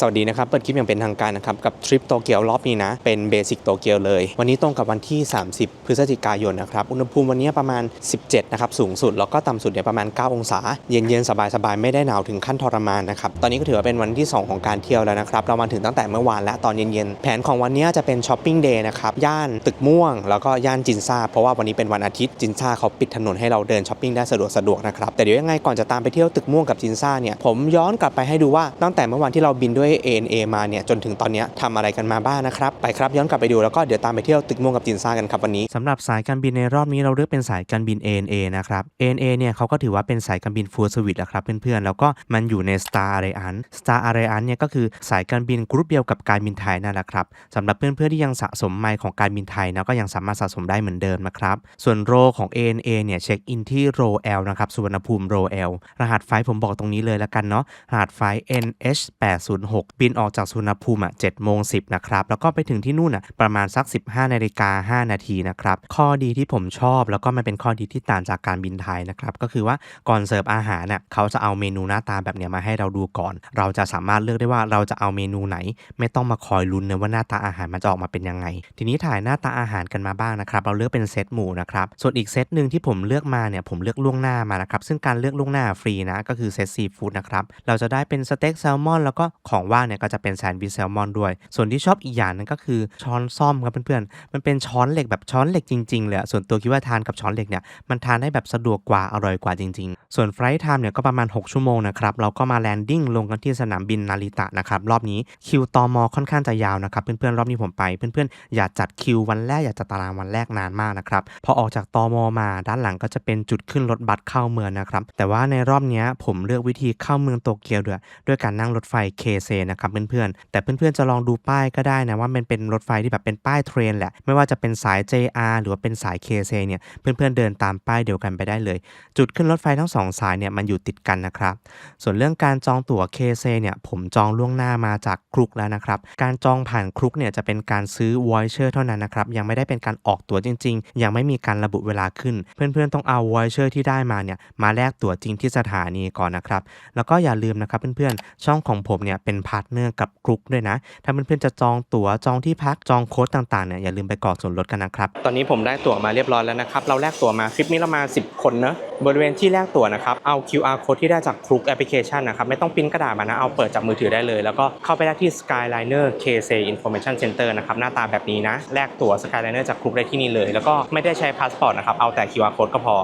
สวัสดีนะครับ เปิดคลิปอย่างเป็นทางการนะครับ กับทริปโตเกียวรอบนี้นะ เป็นเบสิกโตเกียวเลย วันนี้ตรงกับวันที่ 30 พฤศจิกายนนะครับ อุณหภูมิวันนี้ประมาณ 17 นะครับ สูงสุด แล้วก็ต่ำสุดเนี่ยประมาณ 9 องศา เย็นๆ สบายๆ ไม่ได้หนาวถึงขั้นทรมานนะครับ ตอนนี้ก็ถือว่าเป็นวันที่ 2 ของการเที่ยวแล้วนะครับ เรามาถึงตั้งแต่เมื่อวานและตอนเย็นๆ แผนของวันนี้จะเป็นช้อปปิ้งเดย์นะครับ ย่านตึกม่วง แล้วก็ย่านจินซ่าเพราะว่าวันนี้เป็นวันอาทิตย์ จินซ่าเขาปิดถนนให้เราเดินช้อปปิ้งได้สะดวกสะดวกนะครับ แต่เดี๋ยวยังไงก่อนจะตามไปเที่ยวตึกม่วงกับจินซ่าเนี่ยผมย้อนกลับไปให้ดูว่าตั้งแต่เมื่อวันที่เราบินด้วยวย ANA มาเนี่ยจนถึงตอนนี้ทำอะไรกันมาบ้างนะครับ ไปครับย้อนกลับไปดูแล้วก็เดี๋ยวตามไปเที่ยวตึกม่วงกับจินซ่ากันครับวันนี้สำหรับสายการบินในรอบนี้เราเลือกเป็นสายการบิน ANA นะครับ ANA เนี่ยเขาก็ถือว่าเป็นสายการบินฟูลสวิตแะครับเพื่อนๆแล้วก็มันอยู่ใน Star Alliance Star Alliance เนี่ยก็คือสายการบินกรุ๊ปเดียวกับการบินไทยนั่นแหละครับสำหรับเพื่อนๆที่ยังสะสมไมล์ของการบินไทยนะก็ยังสามารถสะสมได้เหมือนเดิมนะครับส่วนโรของ ANA เนี่ยเช็คอินที่โรลนะครับสุวรรณภูมิโรลรหัสไฟผมบอกตรงนี้เลยแล้วกันเนาะรหัสไฟ NH 8 0 6 6 บินออกจากสุนภูมิอะ7โมง10นะครับแล้วก็ไปถึงที่นู่นประมาณสัก 15นาฬิกา5นาทีนะครับข้อดีที่ผมชอบแล้วก็มันเป็นข้อดีที่ต่างจากการบินไทยนะครับก็คือว่าก่อนเสิร์ฟอาหารเน่ยเขาจะเอาเมนูหน้าตาแบบเนี้ยมาให้เราดูก่อน เราจะสามารถเลือกได้ว่าเราจะเอาเมนูไหน ไม่ต้องมาคอยลุ้นเนื้อว่าหน้าตาอาหารมันจะออกมาเป็นยังไง ทีนี้ถ่ายหน้าตาอาหารกันมาบ้างนะครับเราเลือกเป็นเซตหมู่นะครับส่วนอีกเซตหนึ่งที่ผมเลือกมาเนี่ยผมเลือกล่วงหน้ามานะครับซึ่งการเลือกล่วงหน้าฟรีนะก็คือเซตซีฟู้ดนะครับเราจะได้เป็นสเต็กแซลมอนแล้วก็ของว่างเนี่ยก็จะเป็นแซนด์วิชแซลมอนด้วย ส่วนที่ชอบอีกอย่างนึงก็คือช้อนซ่อมครับเพื่อนๆ มันเป็นช้อนเหล็กแบบช้อนเหล็กจริงๆเลยส่วนตัวคิดว่าทานกับช้อนเหล็กเนี่ยมันทานได้แบบสะดวกกว่าอร่อยกว่าจริง ๆ ส่วนไฟล์ไทม์เนี่ยก็ประมาณ 6 ชั่วโมงนะครับเราก็มาแลนดิ้งลงกันที่สนามบินนาริตะนะครับรอบนี้คิวตอมอค่อนข้างจะยาวนะครับเพื่อนๆรอบนี้ผมไปเพื่อนๆอย่าจัดคิววันแรกอย่าจัดตารางวันแรกนานมากนะครับพอออกจากตอมอมาด้านหลังก็จะเป็นจุดขึ้นรถบัสเข้าเมืองนะครับแต่ว่าในรอบนี้ผมเลือกวิธีเข้าเมืองโตเกียวด้วยด้วยการนั่งรถไฟเคเซนะครับเพื่อนๆ แต่เพื่อนๆจะลองดูป้ายก็ได้นะว่ามันเป็นรถไฟที่แบบเป็นป้ายเทรนแหละ ไม่ว่าจะเป็นสาย JR หรือว่าเป็นสาย KC เนี่ยเพื่อนๆเดินตามป้ายเดียวกันไปได้เลย จุดขึ้นรถไฟทั้งสองสายเนี่ยมันอยู่ติดกันนะครับ ส่วนเรื่องการจองตั๋ว KC เนี่ยผมจองล่วงหน้ามาจากครุกแล้วนะครับ การจองผ่านครุกเนี่ยจะเป็นการซื้อ voucher เท่านั้นนะครับ ยังไม่ได้เป็นการออกตั๋วจริง ๆ ยังไม่มีการระบุเวลาขึ้น เพื่อนๆต้องเอา voucher ที่ได้มาเนี่ยมาแลกตั๋วจริงที่สถานีก่อนนะครับ แล้วก็อย่าลืมนะครับเพื่อนๆช่องของผมเนี่ยเป็นพาร์ทเนอร์กับกรุ๊ปด้วยนะ ถ้าเพื่อนๆจะจองตั๋วจองที่พักจองโค้ดต่างๆเนี่ยอย่าลืมไปกรอกส่วนลดกันนะครับ ตอนนี้ผมได้ตั๋วมาเรียบร้อยแล้วนะครับ เราแลกตั๋วมาคลิปนี้เรามา 10 คนเนอะบริเวณที่แลกตั๋วนะครับเอา QR code ที่ได้จากคลุกแอปพลิเคชันนะครับไม่ต้องปิ้นกระดาษมานะเอาเปิดจากมือถือได้เลย แล้วก็เข้าไปได้ที่ Skyliner KC Information Center นะครับหน้าตาแบบนี้นะแลกตั๋ว Skyliner จากคลุกได้ที่นี่เลย แล้วก็ไม่ได้ใช้พาสปอร์ตนะครับเอาแต่ QR code ก็พอ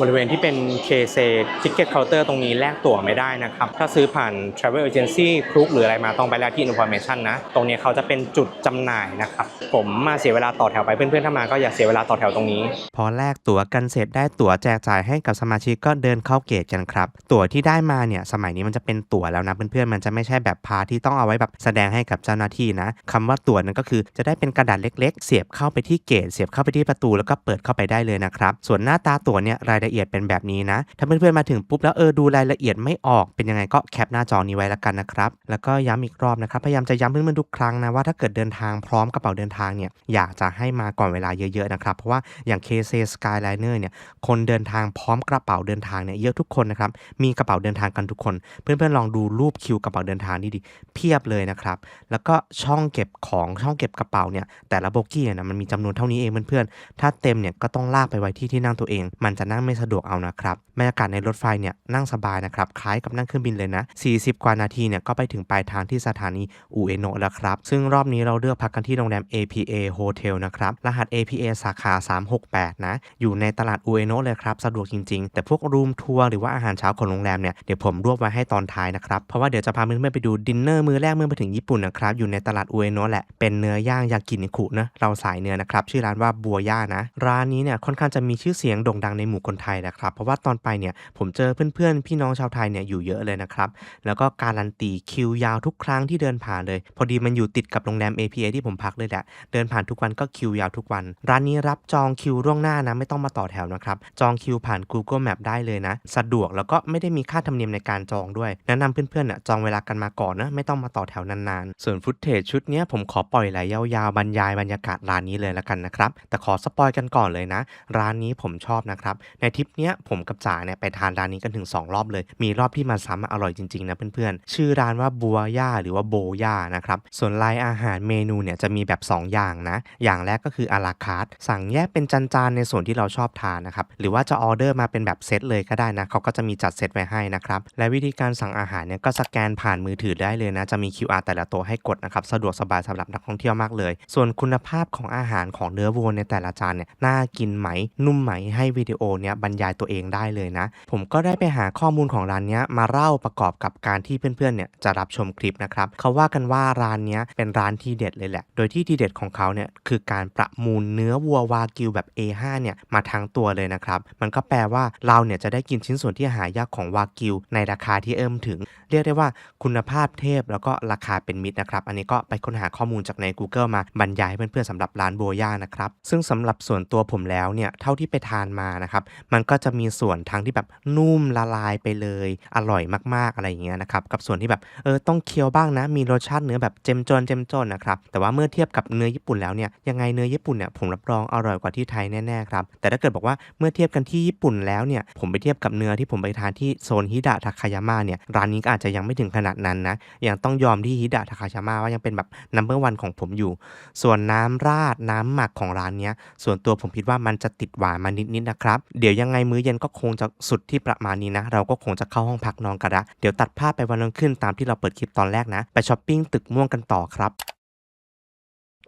บริเวณที่เป็น KC Ticket Counter ตรงนี้แลกตั๋วไม่ได้นะครับ ถ้าซื้อผ่าน Travel Agency ครุกหรืออะไรมาต้องไปแลกที่ Information นะ ตรงนี้เขาจะเป็นจุดจำหน่ายนะครับ ผมมาเสียเวลาต่อแถวไปเพื่อนๆถ้ามาก็อย่าเสียเวลาต่อแถวตรงนี้ พอแลกตั๋วกันเสร็จได้ตั๋วแจกจ่ายให้กับสมาชิกก็เดินเข้าเกตกันครับ ตั๋วที่ได้มาเนี่ยสมัยนี้มันจะเป็นตั๋วแล้วนะเพื่อนๆมันจะไม่ใช่แบบพาที่ต้องเอาไว้แบบแสดงให้กับเจ้าหน้าที่นะคำว่าตั๋วนั้นก็คือจะได้เป็นกระดาษเล็ก ๆ เสียบเข้าไปที่เกตเสียบเข้าไปที่ประตูแล้วก็เปิดเข้าไปได้เลยนะครับส่วนหน้าตาตั๋วเนี่ยรายละเอียดเป็นแบบนี้นะ ถ้าเพื่อนๆมาถึงปุ๊บแล้วเออดูรายละเอียดไม่ออกเป็นยังไงก็แคปหน้าจอนี้ไว้แล้วกันนะครับ แล้วก็ย้ำอีกรอบนะครับ พยายามจะย้ำเพื่อนๆทุกครั้งนะว่าถ้าเกิดเดินทางพร้อมกระเป๋าเดินทางเนี่ยอยากจะให้มาก่อนเวลาเยอะๆนะครับ เพราะว่าอย่าง KC Skyliner เนี่ยคนเดินทางพร้อมกระเป๋าเดินทางเนี่ยเยอะทุกคนนะครับ มีกระเป๋าเดินทางกันทุกคน เพื่อนๆลองดูรูปคิวกระเป๋าเดินทางนี่ดิเพียบเลยนะครับ แล้วก็ช่องเก็บของช่องเก็บกระเป๋าเนี่ยแต่ละโบกี้นะมันมีจำนวนเท่านี้เองเพื่อนๆถ้าเต็มเนี่ยก็ต้องลากไปไว้ที่ที่นั่งตัวเอง มันจะนั่งไม่สะดวกเอานะครับบรรยากาศในรถไฟเนี่ยนั่งสบายนะครับคล้ายกับนั่งเครื่องบินเลยนะ 40 กว่านาทีเนี่ยก็ไปถึงปลายทางที่สถานีอุเอโนะแล้วครับ ซึ่งรอบนี้เราเลือกพักกันที่โรงแรม APA Hotel นะครับ รหัส APA สาขา 368 นะ อยู่ในตลาดอุเอโนะเลยครับ สะดวกจริง ๆ แต่พวกรูมทัวร์หรือว่าอาหารเช้าของโรงแรมเนี่ยเดี๋ยวผมรวบไว้ให้ตอนท้ายนะครับ เพราะว่าเดี๋ยวจะพาเพื่อนๆไปดูดินเนอร์มื้อแรกเมื่อไปถึงญี่ปุ่นนะครับอยู่ในตลาดอุเอโนะแหละเป็นเนื้อย่างยากินิคุนะเราสายเนื้อนะครับชื่อร้านว่าบัวย่านะร้านนี้เนี่ยค่อนข้างจะมีชื่อเสียงโด่งดังในหมู่คนไทยแหละครับ เพราะว่าตอนไปเนี่ยผมเจอเพื่อนๆ พี่น้องชาวไทยเนี่ยอยู่เยอะเลยนะครับ แล้วก็การันตีคิวยาวทุกครั้งที่เดินผ่านเลย พอดีมันอยู่ติดกับโรงแรม APA ที่ผมพักเลยแหละ เดินผ่านทุกวันก็คิวยาวทุกวัน ร้านนี้รับจองคิวล่วงหน้านะไม่ต้องมาต่อแถวนะครับ จองคิวผ่าน Google Map ได้เลยนะ สะดวกแล้วก็ไม่ได้มีค่าธรรมเนียมในการจองด้วย แนะนำเพื่อนๆน่ะจองเวลากันมาก่อนนะไม่ต้องมาต่อแถวนานๆ ส่วนฟุตเทจชุดนี้ผมขอปล่อยไหลยาวๆบรรยายบรรยากาศร้านนี้เลยละกันนะครับแต่ขอสปอยกันก่อนเลยนะ ร้านนี้ผมชอบนะครับในทริปเนี้ยผมกับจ๋าเนี่ยไปทานร้านนี้กันถึง 2 รอบเลย มีรอบที่มาซ้ำอร่อยจริงๆนะเพื่อนๆ ชื่อร้านว่าบัวย่าหรือว่าโบย่านะครับ ส่วนรายอาหารเมนูเนี่ยจะมีแบบ 2 อย่างนะ อย่างแรกก็คืออาราคาร์ทสั่งแยกเป็นจานๆในส่วนที่เราชอบทานนะครับ หรือว่าจะออเดอร์มาเป็นแบบเซตเลยก็ได้นะเขาก็จะมีจัดเซตไว้ให้นะครับ และวิธีการสั่งอาหารเนี่ยก็สแกนผ่านมือถือได้เลยนะ จะมี QR แต่ละตัวให้กดนะครับ สะดวกสบายสำหรับนักท่องเที่ยวมากเลย ส่วนคุณภาพของอาหารของเนื้อวัวในแต่ละจานเนี่ยน่ากินไหมนุ่มไหมให้วิดีโอเนี้ยบรรยายตัวเองได้เลยนะ ผมก็ได้ไปหาข้อมูลของร้านนี้มาเล่าประกอบกับการที่เพื่อนๆเนี่ยจะรับชมคลิปนะครับเขาว่ากันว่าร้านนี้เป็นร้านที่เด็ดเลยแหละ โดยที่ทีเด็ดของเขาเนี่ยคือการประมูลเนื้อวัววากิวแบบ A5 เนี่ยมาทั้งตัวเลยนะครับ มันก็แปลว่าเราเนี่ยจะได้กินชิ้นส่วนที่หายากของวากิวในราคาที่เอื้อมถึง เรียกได้ว่าคุณภาพเทพแล้วก็ราคาเป็นมิตรนะครับ อันนี้ก็ไปค้นหาข้อมูลจากใน Google มาบรรยายให้เพื่อนๆสำหรับร้านโบย่านะครับ ซึ่งสำหรับส่วนตัวผมแล้วเนี่ยเท่าที่ไปทานมานะครับมันก็จะมีส่วนทั้งที่แบบนุ่มละลายไปเลยอร่อยมากๆอะไรอย่างเงี้ยนะครับกับส่วนที่แบบเออต้องเคี้ยวบ้างนะ มีรสชาติเนื้อแบบเจมจนเจมจนนะครับแต่ว่าเมื่อเทียบกับเนื้อญี่ปุ่นแล้วเนี่ยยังไงเนื้อญี่ปุ่นเนี่ยผมรับรองอร่อยกว่าที่ไทยแน่ๆครับแต่ถ้าเกิดบอกว่าเมื่อเทียบกันที่ญี่ปุ่นแล้วเนี่ยผมไปเทียบกับเนื้อที่ผมไปทานที่โซนฮิดะทาคายาม่าเนี่ยร้านนี้ก็อาจจะยังไม่ถึงขนาดนั้นนะยังต้องยอมที่ฮิดะทาคายาม่าว่ายังเป็นแบบนัมเบอร์วันของผมอยู่ ส่วนน้ำราดน้ำหมักของร้านเนี้ยส่วนตัวผมคิดว่ามันจะติดหวานมานิดๆนะครับเดี๋ยวยังไงมื้อเย็นก็คงจะสุดที่ประมาณนี้นะ เราก็คงจะเข้าห้องพักนอนกันละเดี๋ยวตัดภาพไปวันรุ่งขึ้นตามที่เราเปิดคลิปตอนแรกนะ ไปช้อปปิ้งตึกม่วงกันต่อครับ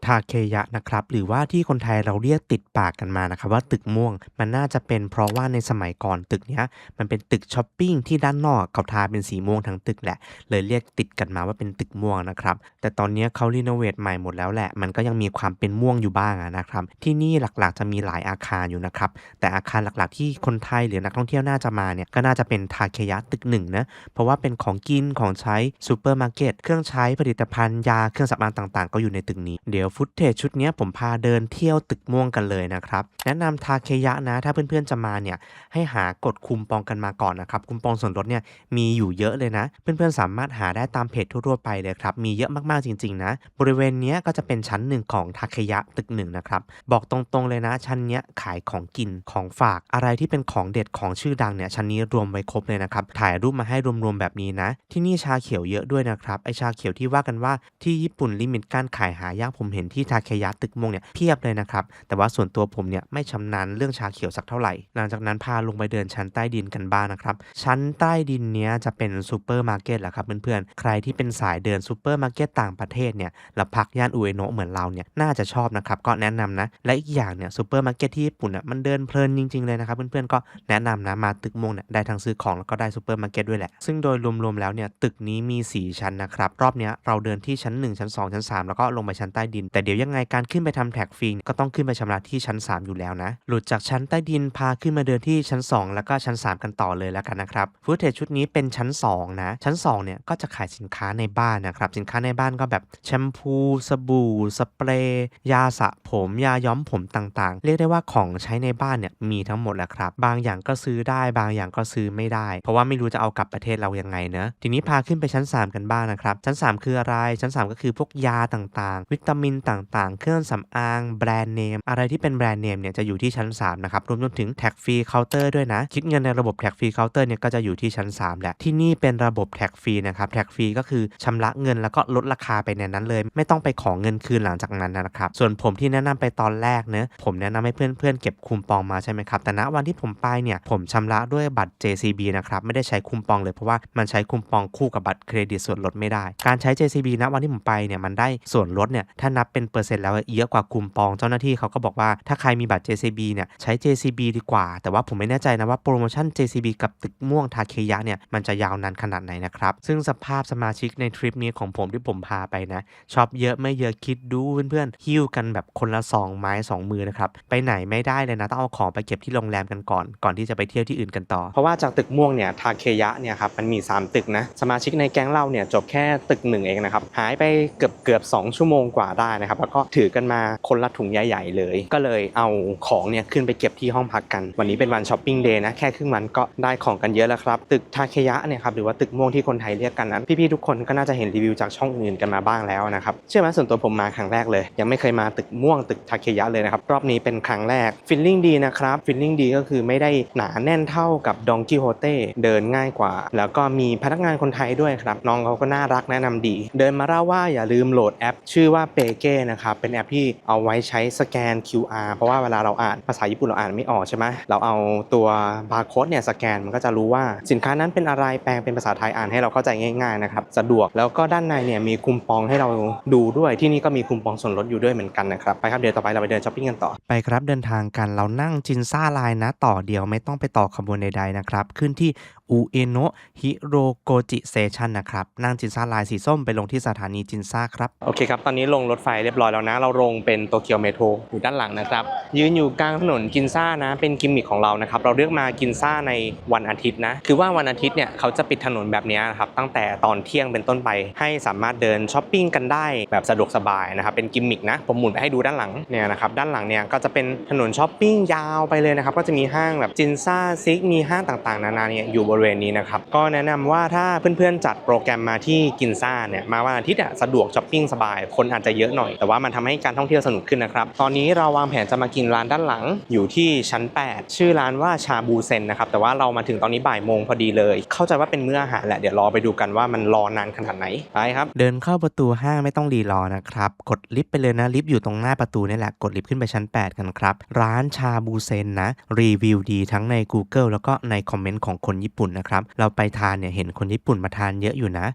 ทาเคยะนะครับหรือว่าที่คนไทยเราเรียกติดปากกันมานะครับว่าตึกม่วงมันน่าจะเป็นเพราะว่าในสมัยก่อนตึกเนี้ยมันเป็นตึกช้อปปิ้งที่ด้านนอกเขาทาเป็นสีม่วงทั้งตึกแหละ เลยเรียกติดกันมาว่าเป็นตึกม่วงนะครับแต่ตอนนี้เขารีโนเวทใหม่หมดแล้วแหละ มันก็ยังมีความเป็นม่วงอยู่บ้างนะครับที่นี่หลักๆจะมีหลายอาคารอยู่นะครับแต่อาคารหลักๆ ที่คนไทยหรือนักท่องเที่ยวน่าจะมาเนี่ยก็น่าจะเป็นทาเคยะตึกหนึ่งนะเพราะว่าเป็นของกินของใช้ซูเปอร์มาร์เก็ตเครื่องใช้ผลิตภัณฑ์ยาเครื่องสำอางต่าง ๆ ก็อยู่ในตึกนี้เดี๋ยวฟุตเทจชุดนี้ผมพาเดินเที่ยวตึกม่วงกันเลยนะครับ แนะนำทาเคยะนะ ถ้าเพื่อนๆจะมาเนี่ย ให้หากดคุมปองกันมาก่อนนะครับ คุมปองส่วนลดเนี่ยมีอยู่เยอะเลยนะ เพื่อนๆสามารถหาได้ตามเพจทั่วๆไปเลยครับ มีเยอะมากๆจริงๆนะ บริเวณนี้ก็จะเป็นชั้นหนึ่งของทาเคยะตึกหนึ่งนะครับ บอกตรงๆเลยนะ ชั้นนี้ขายของกินของฝากอะไรที่เป็นของเด็ดของชื่อดังเนี่ยชั้นนี้รวมไว้ครบเลยนะครับ ถ่ายรูปมาให้รวมๆแบบนี้นะ ที่นี่ชาเขียวเยอะด้วยนะครับ ไอชาเขียวที่ว่ากันว่าที่ญี่ปุ่นลิมิตการขายหายากผมเห็นที่ทาเคยะตึกม่วงเนี่ยเพียบเลยนะครับ แต่ว่าส่วนตัวผมเนี่ยไม่ชำนาญเรื่องชาเขียวสักเท่าไหร่ หลังจากนั้นพาลงไปเดินชั้นใต้ดินกันบ้างนะครับ ชั้นใต้ดินเนี้ยจะเป็นซูเปอร์มาร์เก็ตแหละครับเพื่อนๆ ใครที่เป็นสายเดินซูเปอร์มาร์เก็ตต่างประเทศเนี่ยแล้วพักย่านอุเอโนะเหมือนเราเนี่ยน่าจะชอบนะครับก็แนะนำนะ และอีกอย่างเนี่ยซูเปอร์มาร์เก็ตที่ญี่ปุ่นอะมันเดินเพลินจริงๆเลยนะครับเพื่อนๆก็แนะนำนะมาตึกม่วงเนี่ยได้ทั้งซื้อของแล้วก็ได้ซูเปอร์มาร์เก็ตด้วยแหละ ซึ่งโดยรวมๆแล้วเนี่ยตึกนี้มี 4 ชั้นนะครับรอบเนี้ยเราเดินที่ชั้น 1 ชั้น 2 ชั้น 3 แล้วก็ลงไปชั้นใต้ดินแต่เดี๋ยวยังไงการขึ้นไปทำแท็กฟรีก็ต้องขึ้นไปชำระที่ชั้น 3 อยู่แล้วนะ หลุดจากชั้นใต้ดินพาขึ้นมาเดินที่ชั้น 2 แล้วก็ชั้น 3 กันต่อเลยแล้วกันนะครับฟุตเทจชุดนี้เป็นชั้น 2 นะ ชั้น 2 เนี่ยก็จะขายสินค้าในบ้านนะครับ สินค้าในบ้านก็แบบแชมพู สบู่ สเปรย์ ยาสระผม ยาย้อมผมต่างๆ เรียกได้ว่าของใช้ในบ้านเนี่ยมีทั้งหมดแหละครับ บางอย่างก็ซื้อได้ บางอย่างก็ซื้อไม่ได้ เพราะว่าไม่รู้จะเอากลับประเทศเรายังไงเนอะทีนี้พาขึ้นไปชั้น 3 กันบ้างนะครับ ชั้น 3 คืออะไร ชั้น 3 ก็คือพวกยาต่างๆ วิตามินต่างๆ เครื่องสำอางแบรนด์เนมอะไรที่เป็นแบรนด์เนมเนี่ยจะอยู่ที่ชั้น3นะครับรวมจนถึงแท็กฟรีเคาน์เตอร์ด้วยนะ คิดเงินในระบบแท็กฟรีเคาน์เตอร์เนี่ยก็จะอยู่ที่ชั้น 3 แหละ ที่นี่เป็นระบบแท็กฟรีนะครับแท็กฟรีก็คือชำระเงินแล้วก็ลดราคาไปในนั้นเลย ไม่ต้องไปขอเงินคืนหลังจากนั้นนะครับส่วนผมที่แนะนำไปตอนแรกเนะผมแนะนำให้เพื่อนๆเก็บคูปองมาใช่ไหมครับแต่ณวันที่ผมไปเนี่ยผมชำระด้วยบัตร JCB นะครับไม่ได้ใช้คูปองเลยเพราะว่ามันใช้คูปองคู่กับบัตรเครดิตส่วนลดไม่ได้ การใช้ JCB ณวันที่ผมไปเนี่ยมันได้ส่วนลดเนี่ยถ้านับเป็นเปอร์เซ็นต์แล้วเยอะกว่าคูปองเจ้าหน้าที่เขาก็บอกว่าถ้าใครมีบัตร JCB เนี่ยใช้ JCB ดีกว่า แต่ว่าผมไม่แน่ใจนะว่าโปรโมชั่น JCB กับตึกม่วงทาเคยะเนี่ยมันจะยาวนานขนาดไหนนะครับ ซึ่งสภาพสมาชิกในทริปนี้ของผมที่ผมพาไปนะช็อปเยอะไม่เยอะคิดดูเพื่อนๆหิ้วกันแบบคนละสองไม้สองมือนะครับไปไหนไม่ได้เลยนะต้องเอาของไปเก็บที่โรงแรมกันก่อน ก่อนที่จะไปเที่ยวที่อื่นกันต่อ เพราะว่าจากตึกม่วงเนี่ยทาเคยะเนี่ยครับมันมี 3 ตึกนะสมาชิกในแก๊งเราเนี่ยจบแค่ตึกหนึ่งเองนะครับหายไปเกือบเกือบ2ชั่วโมงกว่าได้นะครับ แล้วก็ถือกันมาคนละถุงใหญ่ๆเลย ก็เลยเอาของเนี่ยขึ้นไปเก็บที่ห้องพักกัน วันนี้เป็นวันช้อปปิ้งเดย์นะ แค่ครึ่งวันก็ได้ของกันเยอะแล้วครับ ตึกทาเคยะเนี่ยครับ หรือว่าตึกม่วงที่คนไทยเรียกกันนั้นพี่ๆทุกคนก็น่าจะเห็นรีวิวจากช่องอื่นกันมาบ้างแล้วนะครับ เชื่อไหมส่วนตัวผมมาครั้งแรกเลย ยังไม่เคยมาตึกม่วงตึกทาเคยะเลยนะครับ รอบนี้เป็นครั้งแรก ฟิลลิ่งดีนะครับ ฟิลลิ่งดีก็คือไม่ได้หนาแน่นเท่ากับดองกิโฮเต้เดินง่ายกว่า แล้วก็มีพนักงานคนไทยด้วยครับ น้องเขาก็น่ารักแนะนำดี เดินมาเล่าว่าอย่าลืมโหลดแอป ชื่อว่าเปเกนะครับเป็นแอปที่เอาไว้ใช้สแกน QR เพราะว่าเวลาเราอ่านภาษาญี่ปุ่นเราอ่านไม่ออกใช่ไหมเราเอาตัวบาร์โค้ดเนี่ยสแกนมันก็จะรู้ว่าสินค้านั้นเป็นอะไรแปลงเป็นภาษาไทยอ่านให้เราเข้าใจง่ายๆนะครับสะดวกแล้วก็ด้านในเนี่ยมีคูปองให้เราดูด้วยที่นี่ก็มีคูปองส่วนลดอยู่ด้วยเหมือนกันนะครับไปครับเดี๋ยวต่อไปเราไปเดินช้อปปิ้งกันต่อไปครับเดินทางกันเรานั่งจินซ่าไลน์นะต่อเดียวไม่ต้องไปต่อขบวนใดๆนะครับขึ้นที่ อูเอโนะฮิโรโกจิเซชันนะครับ นั่งจินซ่าลน์สีส้มไปลงที่สถานีจินซ่าครับ โอเคครับ ตอนนี้ลงรถไฟเรียบร้อยแล้วนะ เราลงเป็นโตเกียวเมโทรอยู่ด้านหลังนะครับ ยืนอยู่กลางถนนกินซ่านะ เป็นกิมมิคของเรานะครับ เราเลือกมากินซ่าในวันอาทิตย์นะ คือว่าวันอาทิตย์เนี่ยเขาจะปิดถนนแบบนี้นะครับ ตั้งแต่ตอนเที่ยงเป็นต้นไป ให้สามารถเดินช้อปปิ้งกันได้แบบสะดวกสบายนะครับ เป็นกิมมิคนะ ผมหมุนไปให้ดูด้านหลังเนี่ยนะครับ ด้านหลังเนี่ยก็จะเป็นถนนช้อปปิ้งยาวไปเลยนะครับ ก็จะมีห้างแบบจินซ่าซิก มีห้างต่างๆ นานาเนี่ยอยู่บริเวณนี้นะครับ ก็แนะนำว่าถ้าเพื่อนๆจัดโปรแกรมมาที่กินซ่าเนี่ยมาวันอาทิตย์สะดวกช้อปปิ้งสบาย คนอาจจะเยอะหน่อย แต่ว่ามันทำให้การท่องเที่ยวสนุกขึ้นนะครับ ตอนนี้เราวางแผนจะมากินร้านด้านหลังอยู่ที่ชั้น 8 ชื่อร้านว่าชาบูเซนนะครับ แต่ว่าเรามาถึงตอนนี้บ่ายโมงพอดีเลย เข้าใจว่าเป็นมื้ออาหารแหละ เดี๋ยวรอไปดูกันว่ามันรอนานขนาดไหน ไปครับ เดินเข้าประตูห้างไม่ต้องรีรอนะครับ กดลิฟต์ไปเลยนะ ลิฟต์อยู่ตรงหน้าประตูนี่แหละ กดลิฟต์ขึ้นไปชั้น 8 กันครับ ร้านชาบูเซนนะ รีวิวดีทั้งใน Google แล้วก็ในคอมเมนต์ของคนญี่ปุ่นนะครับ เราไปทานเนี่ยเห็นคนญี่ปุ่นมาทานเยอะอยู่นะ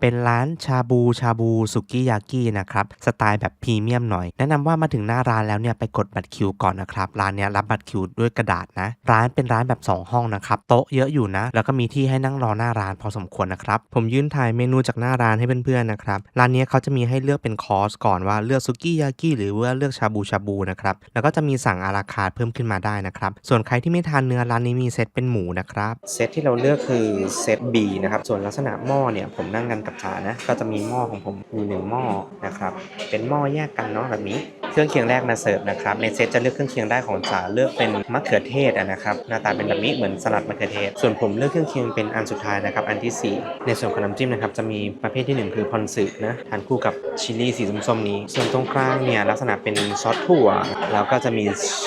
เป็นร้านชาบูชาบูสุกิยากินะครับ สไตล์แบบพรีเมียมหน่อย แนะนำว่ามาถึงหน้าร้านแล้วเนี่ยไปกดบัตรคิวก่อนนะครับ ร้านเนี้ยรับบัตรคิวด้วยกระดาษนะ ร้านเป็นร้านแบบ 2 ห้องนะครับ โต๊ะเยอะอยู่นะ แล้วก็มีที่ให้นั่งรอหน้าร้านพอสมควรนะครับ ผมยื่นถ่ายเมนูจากหน้าร้านให้เพื่อนๆนะครับ ร้านเนี้ยเขาจะมีให้เลือกเป็นคอร์สก่อนว่าเลือกสุกิยากิหรือว่าเลือกชาบูชาบูนะครับ แล้วก็จะมีสั่งอาราคาเพิ่มขึ้นมาได้นะครับ ส่วนใครที่ไม่ทานเนื้อร้านนี้มีเซตเป็นหมูนะครับ เซตที่เราเลือกคือเซต B นะครับส่วนลักษณะหม้อเนี่ยผมนั่งกันกับจ๋านะก็จะมีหม้อของผมอยู่หนึ่งหม้อนะครับเป็นหม้อแยกกันเนาะแบบนี้เครื่องเคียงแรกมาเสิร์ฟนะครับในเซตจะเลือกเครื่องเคียงได้ของจ๋าเลือกเป็นมะเขือเทศนะครับหน้าตาเป็นแบบนี้เหมือนสลัดมะเขือเทศ ส่วนผมเลือกเครื่องเคียงเป็นอันสุดท้ายนะครับอันที่สี่ในส่วนของน้ำจิ้มนะครับจะมีประเภทที่หนึ่งคือพอนสึนะทานคู่กับชิลลี่สีส้มๆนี้ ส่วนตรงกลางเนี่ยลักษณะเป็นซอสถั่ว แล้วก็จะมี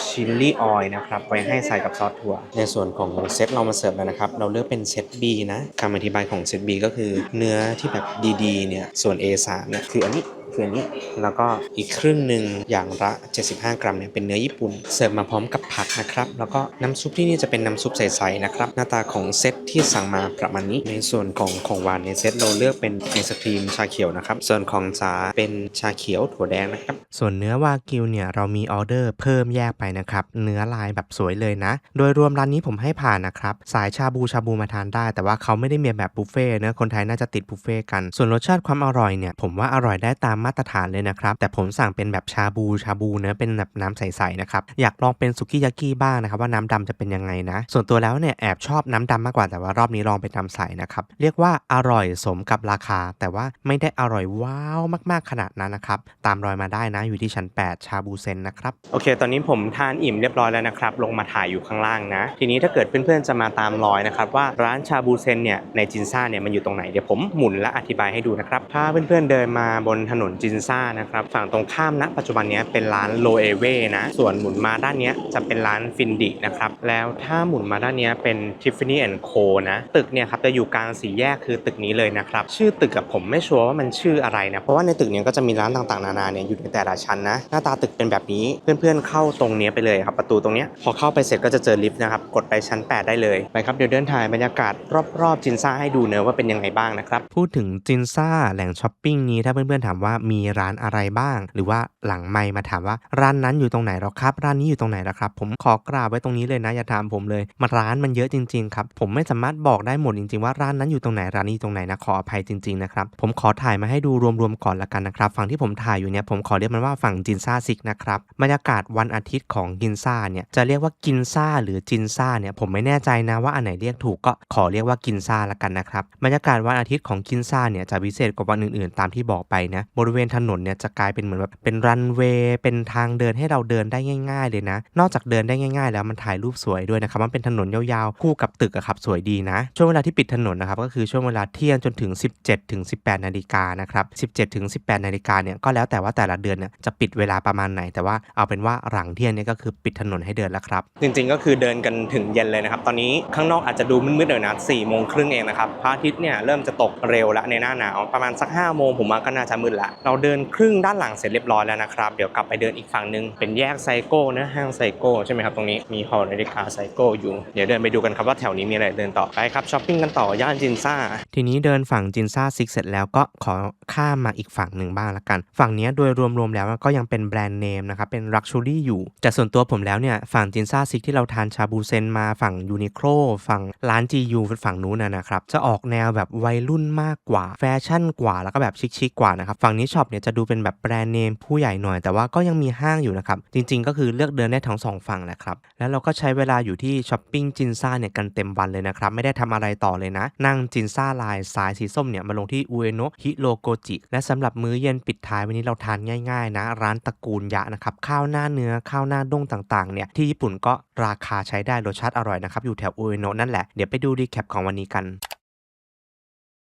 ชิลลี่ออยล์นะครับไว้ให้ใส่กับซอสถั่ว ในส่วนของเซตเรามาเสิร์ฟแล้วนะครับเราเลือกเป็นเซต B นะคำอธิบายของเซต B ก็คือเนื้อที่แบบดีๆเนี่ยส่วน A3 เนี่ยคืออันนี้ คืออันนี้แล้วก็อีกครึ่งหนึ่งอย่างละ 75 กรัมเนี่ยเป็นเนื้อญี่ปุ่น เสิร์ฟมาพร้อมกับผักนะครับ แล้วก็น้ำซุปที่นี่จะเป็นน้ำซุปใสๆนะครับ หน้าตาของเซตที่สั่งมาประมาณนี้ ในส่วนของของหวานในเซตเราเลือกเป็นไอศครีมชาเขียวนะครับ ส่วนของจ๋าเป็นชาเขียวถั่วแดงนะครับ ส่วนเนื้อวากิวเนี่ยเรามีออเดอร์เพิ่มแยกไปนะครับ เนื้อลายแบบสวยเลยนะ โดยรวมร้านนี้ผมให้ผ่านนะครับ สายชาบูชาบูมาทานได้ แต่ว่าเขาไม่ได้มีแบบบุฟเฟ่เนะคนไทยน่าจะติดบุฟเฟ่กัน ส่วนรสชาติความอร่อยเนี่ยผมว่าอร่อยได้ตามมาตรฐานเลยนะครับ แต่ผมสั่งเป็นแบบชาบูชาบูเนะเป็นแบบน้ำใสๆนะครับ อยากลองเป็นสุกี้ยากิบ้างนะครับว่าน้ำดำจะเป็นยังไงนะ ส่วนตัวแล้วเนี่ยแอบชอบน้ำดำมากกว่าแต่ว่ารอบนี้ลองเป็นน้ำใสนะครับ เรียกว่าอร่อยสมกับราคา แต่ว่าไม่ได้อร่อยว้าวมากๆขนาดนั้นนะครับ ตามรอยมาได้นะอยู่ที่ชั้น 8 ชาบูเซนนะครับ โอเค ตอนนี้ผมทานอิ่มเรียบร้อยแล้วนะครับ ลงมาถ่ายอยู่ข้างล่างนะ ทีนี้ถ้าเกิดเพื่อนๆจะมาตามรอยนะครับว่าร้านชาบูเซนเนี่ยในจินซ่าเนี่ยมันอยู่ตรงไหนเดี๋ยวผมหมุนและอธิบายให้ดูนะครับ ถ้าเพื่อนๆเดินมาบนถนนจินซ่านะครับฝั่งตรงข้ามณปัจจุบันนี้เป็นร้านโลเอเว่นะส่วนหมุนมาด้านนี้จะเป็นร้านฟินดินะครับแล้วถ้าหมุนมาด้านนี้เป็น Tiffany Co นะตึกเนี่ยครับจะอยู่กลางสี่แยกคือตึกนี้เลยนะครับชื่อตึกกับผมไม่ชัวร์ว่ามันชื่ออะไรนะเพราะว่าในตึกนี้ก็จะมีร้านต่างๆนานาเนี่ยอยู่ในแต่ละชั้นนะหน้าตาตึกเป็นแบบนี้เพื่อนๆเข้าตรงนี้ไปเลยครับประตูตรงนี้พอเข้าไปเสร็จก็จะเจอลิฟต์นะครับกดไปชั้น 8 ได้เลยไปครับเดี๋ยวเดินถ่ายบรรยากาศรอบๆจินซ่าให้ดูเนอะว่าเป็นยังไงบ้างนะครับพูดถึงจินซ่าแหล่งช้อปปิ้งนี้ถ้าเพื่อนๆถามว่ามีร้านอะไรบ้าง หรือว่าหลังไมค์มาถามว่าร้านนั้นอยู่ตรงไหนหรอครับ ร้านนี้อยู่ตรงไหนหรอครับ ผมขอกราบไว้ตรงนี้เลยนะอย่าถามผมเลยมาร้านมันเยอะจริงๆครับผมไม่สามารถบอกได้หมดจริงๆว่าร้านนั้นอยู่ตรงไหนร้านนี้ตรงไหนนะขออภัยจริงๆนะครับผมขอถ่ายมาให้ดูรวมๆก่อนละกันนะครับฝั่งที่ผมถ่ายอยู่เนี่ยผมขอเรียกมันว่าฝั่งจินซ่าซิกนะครับบรรยากาศวันอาทิตย์ของกินซ่าเนี่ยจะเรียกว่ากินซ่าหรือจินซ่าเนี่ยผมไม่แน่ใจนะว่าอันไหนเรียกถูกก็ขอเรียกว่ากินซ่าละกันนะครับบรรยากาศวันอาทิตย์ของกินซ่าเนี่ยจะพิเศษกว่าวันอื่นๆ ตามที่บอกไปนะบริริเวณถนนเนี่ยจะกลายเป็นเหมือนแบบเป็นรันเวย์เป็นทางเดินให้เราเดินได้ง่าย ๆ เลยนะ นอกจากเดินได้ง่าย ๆ แล้วมันถ่ายรูปสวยด้วยนะครับ มันเป็นถนนยาวๆ คู่กับตึกอะครับสวยดีนะ ช่วงเวลาที่ปิดถนนนะครับก็คือช่วงเวลาเที่ยงจนถึง 17ถึง18 นาฬิกานะครับ17ถึง18 นาฬิกาเนี่ยก็แล้วแต่ว่าแต่ละเดือนเนี่ยจะปิดเวลาประมาณไหน แต่ว่าเอาเป็นว่าหลังเที่ยงเนี่ยก็คือปิดถนนให้เดินแล้วครับ จริงๆก็คือเดินกันถึงเย็นเลยนะครับ ตอนนี้ข้างนอกอาจจะดูมืดๆหน่อยนะ4โมงครึ่งเองนะครับพระอาทิตย์เนี่ยเริ่มจะตกเร็วแล้วในหน้าหนาวประมาณสัก5โมงผมว่าก็น่าจะมืดละเราเดินครึ่งด้านหลังเสร็จเรียบร้อยแล้วนะครับ เดี๋ยวกลับไปเดินอีกฝั่งหนึง เป็นแยกไซโก้นะห้างไซโก้ใช่ไหมครับตรงนี้มีหอนาฬิกาไซโก้อยู่ เดี๋ยวเดินไปดูกันครับว่าแถวนี้มีอะไรเดินต่อไปครับช้อปปิ้งกันต่อย่านจินซ่า ทีนี้เดินฝั่งจินซ่าซิกเสร็จแล้วก็ขอข้ามมาอีกฝั่งหนึ่งบ้างละกัน ฝั่งนี้โดยรวมๆแล้วก็ยังเป็นแบรนด์เนมนะครับเป็นลักชัวรี่อยู่ แต่ส่วนตัวผมแล้วเนี่ยฝั่งจินซ่าซิกที่เราทานชาบูเซนมาฝั่งยูนิโคลฝั่งร้าน GU ฝั่งนู้นนะครับจะออกแนวแบบวัยรุ่นมากกว่าแฟชั่นกว่าแล้วก็แบบชิคๆกว่านะครับฝั่งนี้ช็อปเนี่ยจะดูเป็นแบบแบรนด์เนมผู้ใหญ่หน่อย แต่ว่าก็ยังมีห้างอยู่นะครับ จริงๆ ก็คือเลือกเดินได้ทั้งสองฝั่งแหละครับ แล้วเราก็ใช้เวลาอยู่ที่ช้อปปิ้งจินซ่าเนี่ยกันเต็มวันเลยนะครับ ไม่ได้ทำอะไรต่อเลยนะ นั่งจินซ่าลายสายสีส้มเนี่ยมาลงที่อุเอโนะฮิโรโกจิ และสำหรับมื้อเย็นปิดท้ายวันนี้เราทานง่ายๆ นะ ร้านตระกูลยะนะครับข้าวหน้าเนื้อข้าวหน้าด้งต่างๆเนี่ยที่ญี่ปุ่นก็ราคาใช้ได้รสชาติอร่อยนะครับอยู่แถวอุเอโนะนั่นแหละเดี๋ยวไปดูรีแคปของวันนี้กัน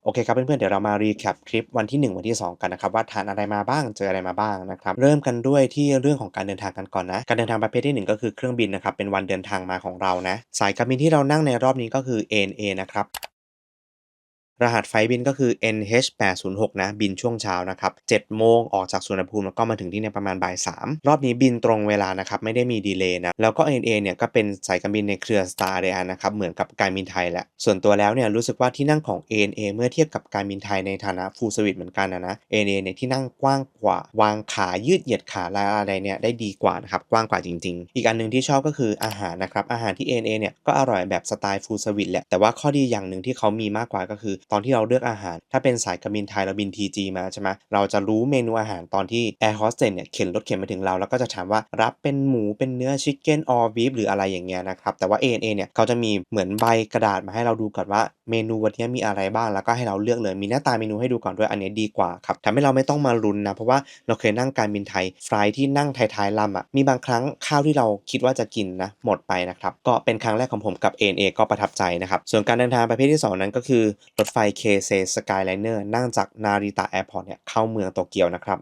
โอเคครับเพื่อนๆ เดี๋ยวเรามารีแคปคลิปวันที่ 1 วันที่ 2 กันนะครับว่าทานอะไรมาบ้างเจออะไรมาบ้างนะครับเริ่มกันด้วยที่เรื่องของการเดินทางกันก่อนนะ การเดินทางประเภทที่ 1 ก็คือเครื่องบินนะครับเป็นวันเดินทางมาของเรานะ สายการบินที่เรานั่งในรอบนี้ก็คือ ANA นะครับ รหัสไฟบินก็คือ NH806 นะ บินช่วงเช้านะครับ7โมงออกจากสุวรรณภูมิแล้วก็มาถึงที่เนี่ยประมาณบ่าย3รอบนี้บินตรงเวลานะครับ ไม่ได้มีดีเลย์นะ แล้วก็ ANA เนี่ยก็เป็นสายการบินในเครือ Star a r i a นะครับ เหมือนกับการบินไทยแหละ ส่วนตัวแล้วเนี่ยรู้สึกว่าที่นั่งของ ANA เมื่อเทียบกับการบินไทยในฐานะ full service เหมือนกันนะนะ ANA เนี่ยที่นั่งกว้างกว่า วางขายืดเหยียดขาอะไรเนี่ยได้ดีกว่านะครับ กว้างกว่าจริง ๆ อีกอันหนึ่งที่ชอบก็คืออาหารนะครับ อาหารที่ ANA เนี่ยก็อร่อยแบบสไตล์ full service แหละ แต่ว่าข้อดีอย่างหนึ่งที่เขามีมากกว่าก็คือตอนที่เราเลือกอาหาร ถ้าเป็นสายการบินไทยเราบิน TG มาใช่ไหมเราจะรู้เมนูอาหารตอนที่ Air Hostess เนี่ยเข็นรถเข็นมาถึงเรา แล้วก็จะถามว่ารับเป็นหมูเป็นเนื้อชิคเก้นออบีฟหรืออะไรอย่างเงี้ยนะครับ แต่ว่า ANA เนี่ยเขาจะมีเหมือนใบกระดาษมาให้เราดูก่อนว่าเมนูวันนี้มีอะไรบ้างแล้วก็ให้เราเลือกเลยมีหน้าตาเมนูให้ดูก่อนด้วยอันนี้ดีกว่าครับทำให้เราไม่ต้องมาลุ้นนะเพราะว่าเราเคยนั่งการบินไทยไฟล์ที่นั่งท้ายๆลำอะมีบางครั้งข้าวที่เราคิดว่าจะกินนะหมดไปนะครับก็เป็นครั้งแรกของผมกับ ANA ก็ประทับใจนะครับส่วนการเดินทางประเภทที่ 2 นั้นก็คือรถไฟ KC Skyliner นั่งจากนาริตะแอร์พอร์ตเนี่ยเข้าเมืองโตเกียวนะครับ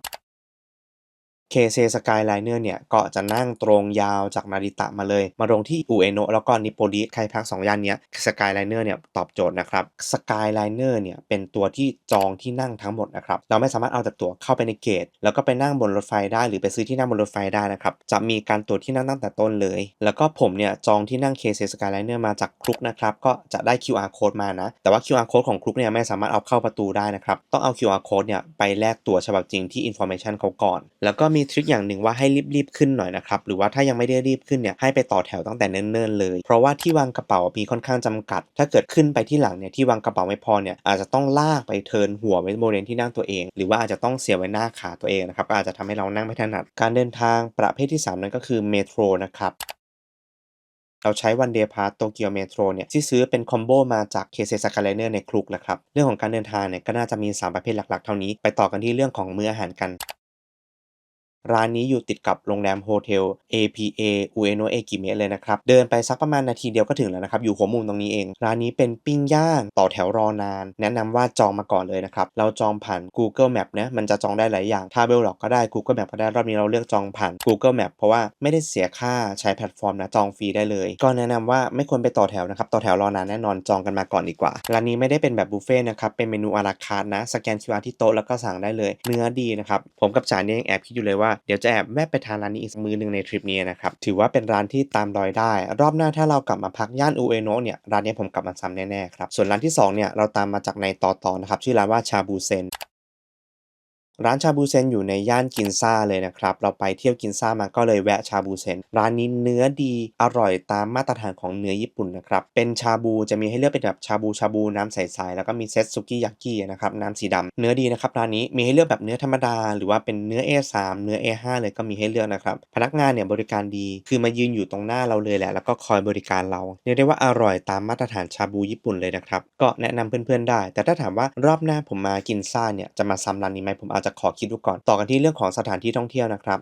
KC Skyliner เนอร์เนี่ยก็จะนั่งตรงยาวจากนาริตะมาเลย มาลงที่อุเอโนะแล้วก็นิโปลิใครพัก2ย่านนี้สกาย Skyliner เนี่ยตอบโจทย์นะครับ Skyliner เนี่ยเป็นตัวที่จองที่นั่งทั้งหมดนะครับเราไม่สามารถเอาแต่ตั๋วเข้าไปในเกต แล้วก็ไปนั่งบนรถไฟได้ หรือไปซื้อที่นั่งบนรถไฟได้นะครับจะมีการตรวจที่นั่งตั้งแต่ต้นเลย แล้วก็ผมเนี่ยจองที่นั่ง KC Skyliner มาจากคลุกนะครับก็จะได้ QR code มานะแต่ว่า QR code ของคลุกเนี่ยไม่สามารถเอาเข้าประตูได้นะครับต้องเอา QR code เนี่ยไปแลกตั๋วฉบับจริงที่ information เขาก่อน แล้วก็มีทริคอย่างหนึ่งว่าให้รีบๆขึ้นหน่อยนะครับหรือว่าถ้ายังไม่ได้รีบขึ้นเนี่ยให้ไปต่อแถวตั้งแต่เนิ่นๆเลย เพราะว่าที่วางกระเป๋ามีค่อนข้างจำกัด ถ้าเกิดขึ้นไปที่หลังเนี่ยที่วางกระเป๋าไม่พอเนี่ยอาจจะต้องลากไปเทินหัวไว้บริเวณที่นั่งตัวเอง หรือว่าอาจจะต้องเสียไว้หน้าขาตัวเองนะครับก็อาจจะทำให้เรานั่งไม่ถนัดการเดินทางประเภทที่ 3 นั้นก็คือเมโทรนะครับเราใช้วันเดย์พาสโตเกียวเมโทรเนี่ยที่ซื้อเป็นคอมโบมาจากเคเซสกาเลเนอร์ในคลุกแหละครับเรื่องของการเดินทางเนี่ยก็น่าจะมี 3 ประเภทหลักๆ เท่านี้ ไปต่อกันที่เรื่องของมื้ออาหารกัน ร้านนี้อยู่ติดกับโรงแรมโฮเทล APA Ueno Ekime เลยนะครับ เดินไปสักประมาณนาทีเดียวก็ถึงแล้วนะครับ อยู่หัวมุมตรงนี้เอง ร้านนี้เป็นปิ้งย่างต่อแถวรอนาน แนะนำว่าจองมาก่อนเลยนะครับ เราจองผ่าน Google Map นะ มันจะจองได้หลายอย่าง Travel Log ก็ได้ Google Map ก็ได้ รอบนี้เราเลือกจองผ่าน Google Map เพราะว่าไม่ได้เสียค่าใช้แพลตฟอร์มนะจองฟรีได้เลย ก็แนะนำว่าไม่ควรไปต่อแถวนะครับต่อแถวรอนานแน่นอนจองกันมาก่อนดีกว่าร้านนี้ไม่ได้เป็นแบบบุฟเฟ่ต์นะครับเป็นเมนูอาราคาร์ทนะสแกน QR ที่โต๊ะแล้วก็สั่งได้เลย เนื้อดีนะครับผมกับจ๋าเนี่ยยังแอบคิดอยู่เลยว่าเดี๋ยวจะแอบแวะไปทานร้านนี้อีกมือหนึ่งในทริปนี้นะครับ ถือว่าเป็นร้านที่ตามรอยได้ รอบหน้าถ้าเรากลับมาพักย่านอูเอโนะเนี่ยร้านนี้ผมกลับมาซ้ำแน่ๆครับส่วนร้านที่สองเนี่ยเราตามมาจากในต่อต่อนะครับชื่อร้านว่าชาบูเซน ร้านชาบูเซนอยู่ในย่านกินซ่าเลยนะครับ เราไปเที่ยวกินซ่ามาก็เลยแวะชาบูเซน ร้านนี้เนื้อดีอร่อยตามมาตรฐานของเนื้อญี่ปุ่นนะครับ เป็นชาบูจะมีให้เลือกเป็นแบบชาบูชาบูน้ำใสๆ แล้วก็มีเซตซุกิยากินะครับน้ำสีดำเนื้อดีนะครับร้านนี้มีให้เลือกแบบเนื้อธรรมดา หรือว่าเป็นเนื้อ A3 เนื้อ A5 เลยก็มีให้เลือกนะครับ พนักงานเนี่ยบริการดี คือมายืนอยู่ตรงหน้าเราเลยแหละ แล้วก็คอยบริการเรา เรียกได้ว่าอร่อยตามมาตรฐานชาบูญี่ปุ่นเลยนะครับ ก็แนะนำเพื่อนๆได้ แต่ถ้าถามว่ารอบหน้าผมมากินซ่าเนี่ยจะมาซ้ำร้านนี้ไหมผมอาจจะจะขอคิดดูก่อน ต่อกันที่เรื่องของสถานที่ท่องเที่ยวนะครับ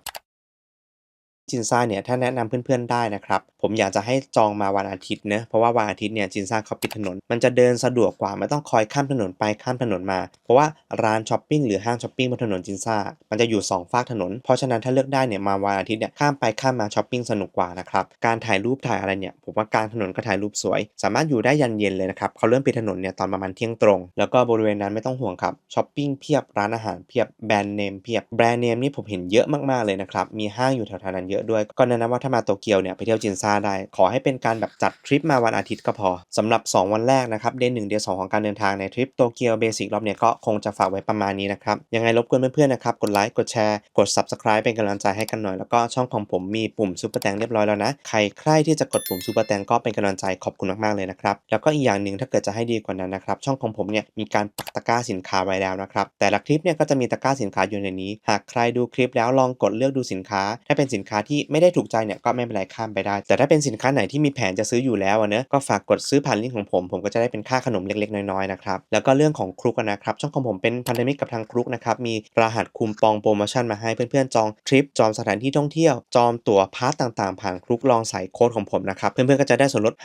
จินซ่าเนี่ยถ้าแนะนำเพื่อนๆได้นะครับ ผมอยากจะให้จองมาวันอาทิตย์เนะเพราะว่าวันอาทิตย์เนี่ยจินซ่าเขาปิดถนน มันจะเดินสะดวกกว่าไม่ต้องคอยข้ามถนนไปข้ามถนนมา เพราะว่าร้านช้อปปิ้งหรือห้างช้อปปิ้งบนถนนจินซ่ามันจะอยู่สองฝากถนน เพราะฉะนั้นถ้าเลือกได้เนี่ยมาวันอาทิตย์เนี่ยข้ามไปข้ามมาช้อปปิ้งสนุกกว่านะครับการถ่ายรูปถ่ายอะไรเนี่ยผมว่ากลางถนนก็ถ่ายรูปสวย สามารถอยู่ได้ยันเย็นเลยนะครับเขาเริ่มปิดถนนเนี่ยตอนประมาณเที่ยงตรง แล้วก็บริเวณนั้นไม่ต้องห่วงครับช้อปปิ้งเพียบร้านอาหารเพียบแบรนด์เนมเพียบแบรนด์เนมนี่ผมเห็นเยอะมากๆเลยนะครับมีห้างอยู่แถวๆนั้นเยอะด้วย ก็แนะนำว่าถ้ามาโตเกียวเนี่ยไปเที่ยวจินซ่าได้ ขอให้เป็นการแบบจัดทริปมาวันอาทิตย์ก็พอสำหรับ 2 วันแรกนะครับเดือนหนึ่งเดือนสองของการเดินทางในทริปโตเกียวเบสิกรอบเนี่ยก็คงจะฝากไว้ประมาณนี้นะครับยังไงรบกวนเพื่อนๆนะครับกดไลค์กดแชร์กด subscribe เป็นกำลังใจให้กันหน่อยแล้วก็ช่องของผมมีปุ่มซุปเปอร์แตงเรียบร้อยแล้วนะใครใครที่จะกดปุ่มซุปเปอร์แตงก็เป็นกำลังใจขอบคุณมากๆเลยนะครับแล้วก็อีกอย่างหนึ่งถ้าเกิดจะให้ดีกว่านั้นนะครับช่องของผมเนี่ยมีการปักตะกร้าสินค้าไว้แล้วนะครับแต่ละคลิปเนี่ยก็จะมีตะกร้าสินค้าอยู่ในนี้ หากใครดูคลิปแล้วลองกดเลือกดูสินค้า ถ้าเป็นสินค้าที่ไม่ได้ถูกใจเนี่ยก็ไม่เป็นไรข้ามไปได้ แต่ถ้าเป็นสินค้าไหนที่มีแผนจะซื้ออยู่แล้วเนะก็ฝากกดซื้อผ่านลิงก์ของผม ผมก็จะได้เป็นค่าขนมเล็กๆ น้อยๆนะครับแล้วก็เรื่องของครุกนะครับช่องของผมเป็นพันธมิตรกับทางครุกนะครับมีรหัสคูปองโปรโมชั่นมาให้เพื่อนๆจองทริปจองสถานที่ท่องเที่ยว จองตั๋วพาร์ตต่างๆ ผ่านครุกลองใส่โค้ดของผมนะครับเพื่อนๆก็จะได้ส่วนลด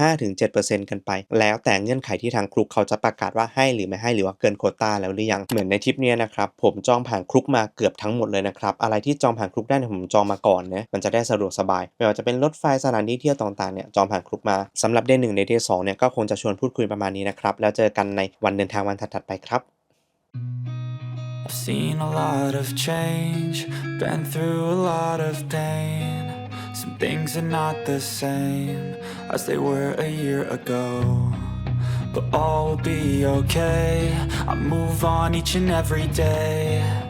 5-7%กันไป แล้วแต่เงื่อนไขที่ทางครุกเขาจะประกาศว่าให้หรือไม่ให้หรือว่าเกินโควต้าแล้วหรือยังเหมือนในทริปนี้นะครับผมจองผ่านครุกมาเกือบทั้งหมดเลยนะครับอะไรที่จองผ่านครุกได้ผมจองมาก่อนนะมันจะได้สะดวกสบายไม่ว่าจะเป็นรถไฟสถานที่เที่ยวต่างๆเนี่ยจองผ่านครุกมาสำหรับเดือนหนึ่งเดือนสองเนี่ยก็คงจะชวนพูดคุยประมาณนี้นะครับแล้วเจอกันในวันเดินทางวันถัดๆไปครับ I've seen a lot of change, been through a lot of pain. Some things are not the same as they were a year ago. But all will be okay. I move on each and every day.